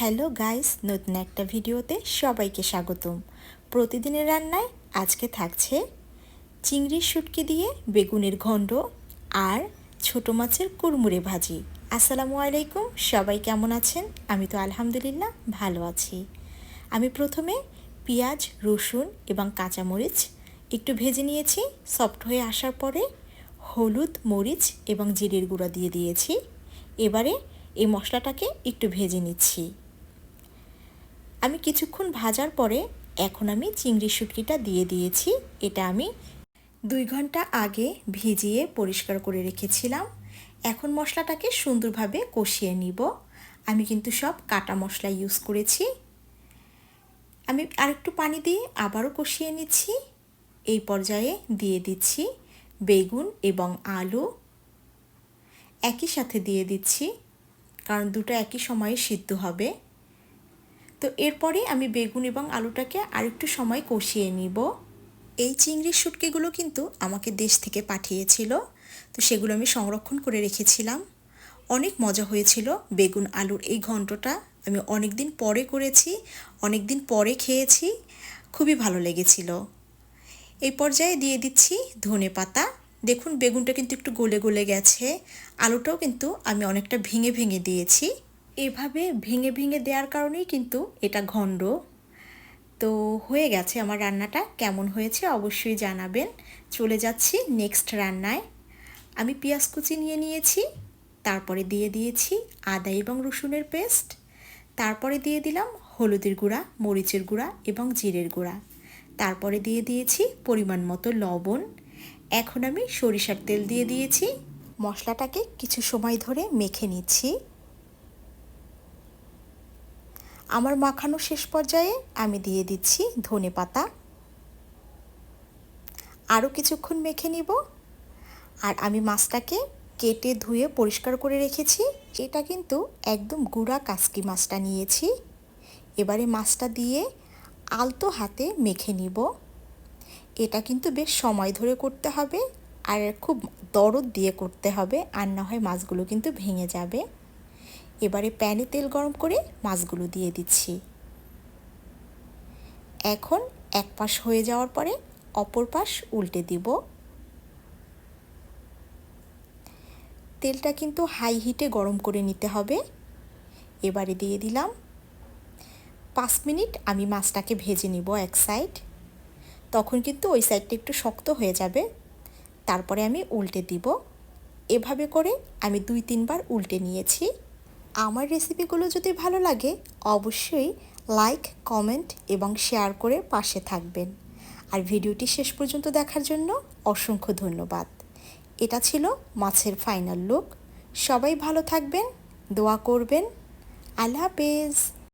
Hello guys, নতুন একটা ভিডিওতে সবাইকে স্বাগতম। প্রতিদিনের রান্নায় আজকে থাকছে চিংড়ির শুটকি দিয়ে বেগুনের ঘণ্ড আর ছোট মাছের কুড়মুড়ে ভাজি। আসসালামু আলাইকুম, সবাই কেমন আছেন? আমি তো আলহামদুলিল্লাহ ভালো আছি। আমি প্রথমে পেঁয়াজ, রসুন এবং কাঁচামরিচ একটু ভেজে নিয়েছি। সফট হয়ে আসার পরে হলুদ, মরিচ এবং জিরের গুঁড়া দিয়ে দিয়েছি। এবারে এই মশলাটাকে একটু ভেজে নিচ্ছি। আমি কিছুক্ষণ ভাজার পরে এখন আমি চিংড়ি শুটকিটা দিয়ে দিয়েছি। এটা আমি দুই ঘণ্টা আগে ভিজিয়ে পরিষ্কার করে রেখেছিলাম। এখন মশলাটাকে সুন্দরভাবে কষিয়ে নিব। আমি কিন্তু সব কাটা মশলা ইউজ করেছি। আমি আরেকটু পানি দিয়ে আবারও কষিয়ে নিচ্ছি। এই পর্যায়ে দিয়ে দিচ্ছি বেগুন এবং আলু। একই সাথে দিয়ে দিচ্ছি, কারণ দুটো একই সময়ে সিদ্ধ হবে। তো এরপরে আমি বেগুন এবং আলুটাকে আরেকটু সময় কষিয়ে নিব। এই চিংড়ির শুটকিগুলো কিন্তু আমাকে দেশ থেকে পাঠিয়েছিল, তো সেগুলো আমি সংরক্ষণ করে রেখেছিলাম। অনেক মজা হয়েছিল বেগুন আলুর এই ঘন্টটা। আমি অনেক দিন পরে করেছি অনেক দিন পরে খেয়েছি, খুবই ভালো লেগেছিল। এই পর্যায়ে দিয়ে দিচ্ছি ধনে পাতা। দেখুন, বেগুনটা কিন্তু একটু গলে গলে গেছে, আলুটাও কিন্তু আমি অনেকটা ভেঙে ভেঙে দিয়েছি। এভাবে ভেঙে ভেঙে দেওয়ার কারণেই কিন্তু এটা ঘণ্ড। তো হয়ে গেছে আমার রান্নাটা। কেমন হয়েছে অবশ্যই জানাবেন। চলে যাচ্ছি নেক্সট রান্নায়। আমি পেঁয়াজ কুচি নিয়ে নিয়েছি, তারপরে দিয়ে দিয়েছি আদা এবং রসুনের পেস্ট, তারপরে দিয়ে দিলাম হলুদের গুঁড়া, মরিচের গুঁড়া এবং জিরের গুঁড়া। তারপরে দিয়ে দিয়েছি পরিমাণ মতো লবণ। এখন আমি সরিষার তেল দিয়ে দিয়েছি। মশলাটাকে কিছু সময় ধরে মেখে নিচ্ছি। আমার মাখানো শেষ পর্যায়ে আমি দিয়ে দিচ্ছি ধনে পাতা। আরও কিছুক্ষণ মেখে নিব। আর আমি মাছটাকে কেটে ধুয়ে পরিষ্কার করে রেখেছি। এটা কিন্তু একদম গুঁড়া কাসকি মাছটা নিয়েছি। এবারে মাছটা দিয়ে আলতো হাতে মেখে নিব। এটা কিন্তু বেশ সময় ধরে করতে হবে। আর খুব দরদ দিয়ে করতে হবে। আর না হয় মাছগুলো কিন্তু ভেঙে যাবে। এবারে প্যানে তেল গরম করে মাছগুলো দিয়ে দিচ্ছি। এখন এক পাশ হয়ে যাওয়ার পরে অপর পাশ উল্টে দিব। তেলটা কিন্তু হাই হিটে গরম করে নিতে হবে। এবারে দিয়ে দিলাম। পাঁচ মিনিট আমি মাছটাকে ভেজে নিব এক সাইড। তখন কিন্তু ওই সাইডটা একটু শক্ত হয়ে যাবে। তারপরে আমি উল্টে দিব। এভাবে করে আমি দুই তিনবার উল্টে নিয়েছি। আমার রেসিপিগুলো যদি ভালো লাগে, অবশ্যই লাইক কমেন্ট এবং শেয়ার করে পাশে থাকবেন। আর ভিডিওটি শেষ পর্যন্ত দেখার জন্য অসংখ্য ধন্যবাদ। এটা ছিল মাছের ফাইনাল লুক সবাই ভালো থাকবেন, দোয়া করবেন। আল্লাহ হাফেজ।